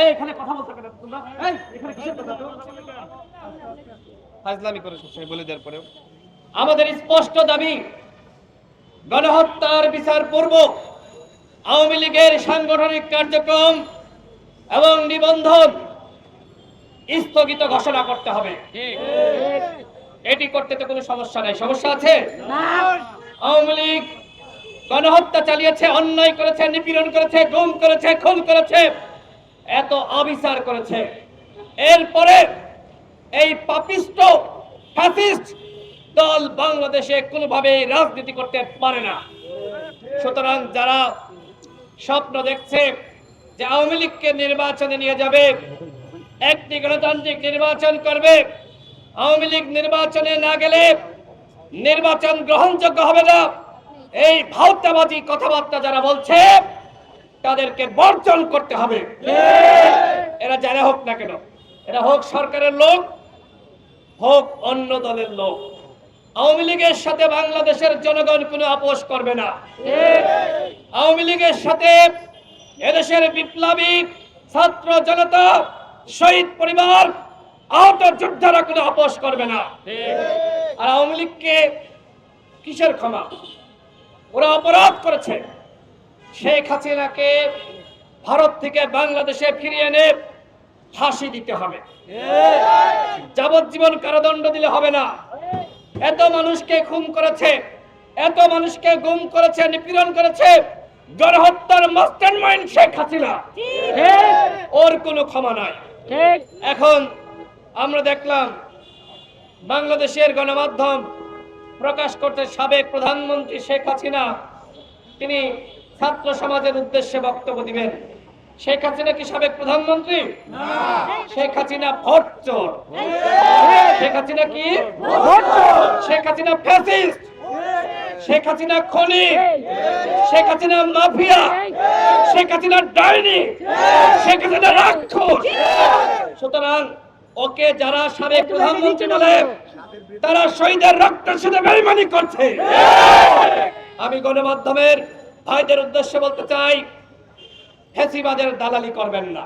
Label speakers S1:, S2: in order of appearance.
S1: এই এখানে কথা বলতে কেন তোমরা। এই এখানে কিসের কথা?
S2: ফাজলামি করে সবসময় বলে দেওয়ার পরেও।
S1: আমাদের স্পষ্ট দাবি গণহত্যার বিচার পূর্বক আওয়ামী লীগের সাংগঠনিক কার্যক্রম এবং নিবন্ধন স্থগিত ঘোষণা করতে হবে। এটি করতে তো কোনো সমস্যা নাই। সমস্যা আছে? আওয়ামী লীগ গণহত্যা চালিয়েছে অন্যায় করেছে নিপীড়ন করেছে গুম করেছে খুন করেছে। এত অবিচার করেছে। এরপরে এই পাপিষ্ট, ফ্যাসিস্ট দল বাংলাদেশে কোনোভাবে রাজনীতি করতে পারে না। সুতরাং যারা স্বপ্ন দেখছে যে আওয়ামী লীগকে নির্বাচনে নিয়ে যাবে, একটি গণতান্ত্রিক নির্বাচন করবে, আওয়ামী লীগ নির্বাচনে না গেলে নির্বাচন গ্রহণযোগ্য হবে না, এই ভাওতাবাদী কথাবার্তা যারা বলছে তাদেরকে বর্জন করতে হবে। এরা যারা হোক না কেন এরা হোক সরকারের লোক হোক অন্য দলের লোক। আওয়ামী লীগের সাথে বাংলাদেশের জনগণ কোনো আপোষ করবে না। আওয়ামী লীগের সাথে এদেশের বিপ্লবী ছাত্র জনতা শহীদ পরিবার আহত যোদ্ধারা কোনো আপোষ করবে না। আর আওয়ামী লীগকে কিসের ক্ষমা? ওরা অপরাধ করেছে। শেখ হাসিনাকে ভারত থেকে বাংলাদেশে ফিরিয়ে এনে ফাঁসি দিতে হবে। যাবজ্জীবন কারাদণ্ড দিলে হবে না। এত মানুষকে খুন করেছে, এত মানুষকে গুম করেছে, নিপীড়ন করেছে, গণহত্যার মাস্টার মাইন্ড শেখ হাসিনা। ওর কোনো ক্ষমা নাই। এখন আমরা দেখলাম বাংলাদেশের গণমাধ্যম প্রকাশ করতে সাবেক প্রধানমন্ত্রী শেখ হাসিনা, তিনি ছাত্র সমাজের উদ্দেশ্যে বক্তব্য দিবেন। শেখ হাসিনা কি সাবেক প্রধানমন্ত্রী? শেখ হাসিনা ভোট চোর। শেখ হাসিনা কি? শেখ হাসিনা ফ্যাসিস্ট। শেখ হাসিনা খনি। শেখ হাসিনা মাফিয়া। শেখ হাসিনা ডাইনি। শেখ হাসিনা রাক্ষস। সুতরাং ওকে যারা সাবেক প্রধানমন্ত্রী বলে তারা শহীদের রক্তের সাথে বেইমানি করছে। আমি গণমাধ্যমের ভাইদের উদ্দেশ্যে বলতে চাই ফেসিবাদের দালালি করবেন না।